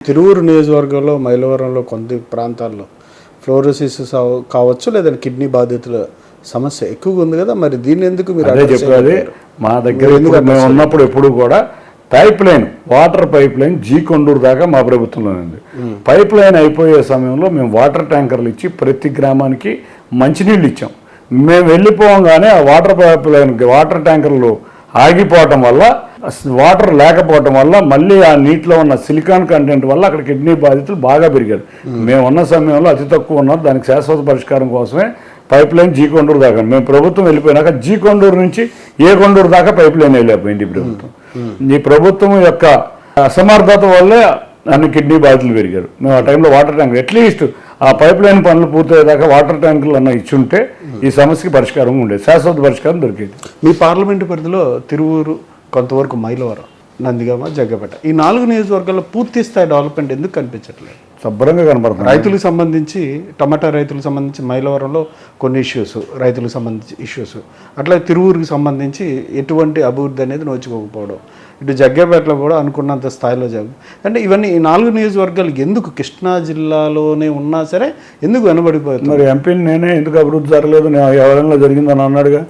తిరువురు నియోజకవర్గంలో మైలవరంలో కొన్ని ప్రాంతాల్లో ఫ్లోరోసిస్ కావచ్చు లేదంటే కిడ్నీ బాధితుల సమస్య ఎక్కువగా ఉంది కదా మరి దీన్ని ఎందుకు మీరు అదే చేయలేకపోయారు? మా దగ్గర మేము ఉన్నప్పుడు ఎప్పుడు కూడా pipe line water pipe line G Konduru దాకా మా ప్రభుత్వంలో ఉంది. పైప్ లైన్ అయిపోయే సమయంలో మేము వాటర్ ట్యాంకర్లు ఇచ్చి ప్రతి గ్రామానికి మంచినీళ్ళు ఇచ్చాం. మేము వెళ్ళిపోగానే ఆ వాటర్ పైప్ లైన్ వాటర్ ట్యాంకర్లు ఆగిపోవటం వల్ల వాటర్ లేకపోవటం వల్ల మళ్ళీ ఆ నీటిలో ఉన్న సిలికాన్ కంటెంట్ వల్ల అక్కడ కిడ్నీ బాధితులు బాగా పెరిగారు. మేము. ఉన్న సమయంలో అతి తక్కువ ఉన్నారు దానికి శాశ్వత పరిష్కారం కోసమే పైప్ లైన్ జీ కొండూరు దాకా. మేము ప్రభుత్వం వెళ్ళిపోయినాక జీ కొండూరు నుంచి ఏ కొండూరు దాకా పైప్ లైన్ వెళ్ళిపోయింది ఈ ప్రభుత్వం. ఈ ప్రభుత్వం యొక్క అసమర్థత వల్లే అన్ని కిడ్నీ బాధితులు పెరిగారు. మేము ఆ టైంలో వాటర్ ట్యాంక్ అట్లీస్ట్ ఆ పైప్ లైన్ పనులు పూర్తయ్యేదాకా వాటర్ ట్యాంకులు అన్న ఇచ్చుంటే ఈ సమస్యకి పరిష్కారం ఉండేది. శాశ్వత పరిష్కారం దొరికేది. మీ పార్లమెంటు పరిధిలో తిరువూరు కొంతవరకు మైలవరం నందిగామ జగ్గపేట. ఈ నాలుగు నియోజకవర్గాల్లో పూర్తి స్థాయి డెవలప్మెంట్ ఎందుకు కనిపించట్లేదు? శుభ్రంగా కనపడుతుంది రైతులకు సంబంధించి టమాటా రైతులకు సంబంధించి మైలవరంలో కొన్ని ఇష్యూస్ రైతులకు సంబంధించి ఇష్యూస్ అట్లా తిరువురికి సంబంధించి ఎటువంటి అభివృద్ధి అనేది నోచుకోకపోవడం. ఇటు జగ్గేపేటలో కూడా అనుకున్నంత స్థాయిలో జరుగు అంటే ఇవన్నీ ఈ నాలుగు నియోజకవర్గాలు ఎందుకు కృష్ణా జిల్లాలోనే ఉన్నా సరే ఎందుకు వెనబడిపోతుంది మరి ఎంపీని నేనే ఎందుకు అభివృద్ధి జరగలేదు? నేను ఎవరైనా జరిగిందని అన్నాడుగా?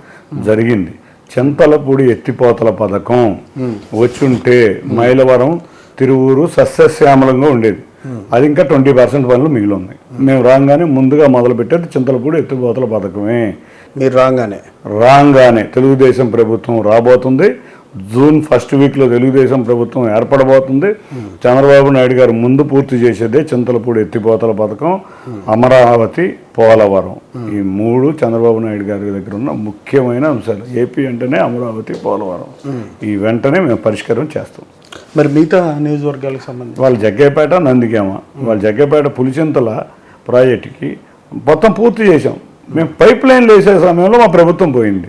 జరిగింది. చింతలపూడి ఎత్తిపోతల పథకం వచ్చుంటే మైలవరం తిరువూరు సస్యశ్యామలంగా ఉండేది. అది ఇంకా ట్వంటీ పర్సెంట్ పనులు మిగిలి ఉన్నాయి మేము రాగానే ముందుగా మొదలుపెట్టేది చింతలపూడి ఎత్తిపోతల పథకమే. మీరు రాగానే? రాగానే తెలుగుదేశం ప్రభుత్వం రాబోతుంది. జూన్ ఫస్ట్ వీక్లో తెలుగుదేశం ప్రభుత్వం ఏర్పడబోతుంది. చంద్రబాబు నాయుడు గారు ముందు పూర్తి చేసేదే చింతలపూడి ఎత్తిపోతల పథకం అమరావతి పోలవరం. ఈ మూడు చంద్రబాబు నాయుడు గారి దగ్గర ఉన్న ముఖ్యమైన అంశాలు. ఏపీ అంటేనే అమరావతి పోలవరం. ఈ వెంటనే మేము పరిష్కారం చేస్తాం. మరి మిగతా నియోజకవర్గాలకు సంబంధించి? వాళ్ళ జగ్గేపేట నందిగామ. వాళ్ళ జగ్గేపేట పులిచింతల ప్రాజెక్టుకి మొత్తం పూర్తి చేసాం మేము పైప్ లైన్లు వేసే సమయంలో మా ప్రభుత్వం పోయింది.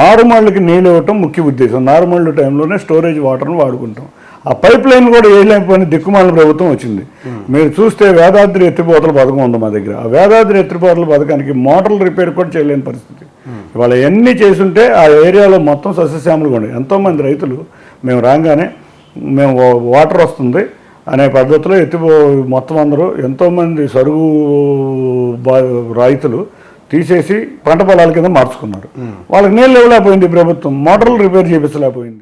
నారుమళ్ళకి నీళ్ళు ఇవ్వటం ముఖ్య ఉద్దేశం. నారుమళ్ళు టైంలోనే స్టోరేజ్ వాటర్ను వాడుకుంటాం. ఆ పైప్ లైన్ కూడా వేయలేకపోయిన దిక్కుమాలిన ప్రభుత్వం వచ్చింది. మీరు చూస్తే వేదాద్రి ఎత్తిపోతల పథకం ఉంది మా దగ్గర. ఆ వేదాద్రి ఎత్తిపోతల పథకానికి మోటార్లు రిపేర్ కూడా చేయలేని పరిస్థితి. ఇవాళ ఎన్ని చేసుంటే ఆ ఏరియాలో మొత్తం సస్యశ్యామలుగా ఉండే ఎంతోమంది రైతులు మేము రాగానే మేము వాటర్ వస్తుంది అనే పద్ధతిలో ఎత్తిపో మొత్తం అందరూ ఎంతోమంది సరుగు రైతులు తీసేసి పంట పొలాల కింద మార్చుకున్నారు వాళ్ళకి నీళ్ళు ఇవ్వలేకపోయింది ప్రభుత్వం మోటార్లు రిపేర్ చేపించలేకపోయింది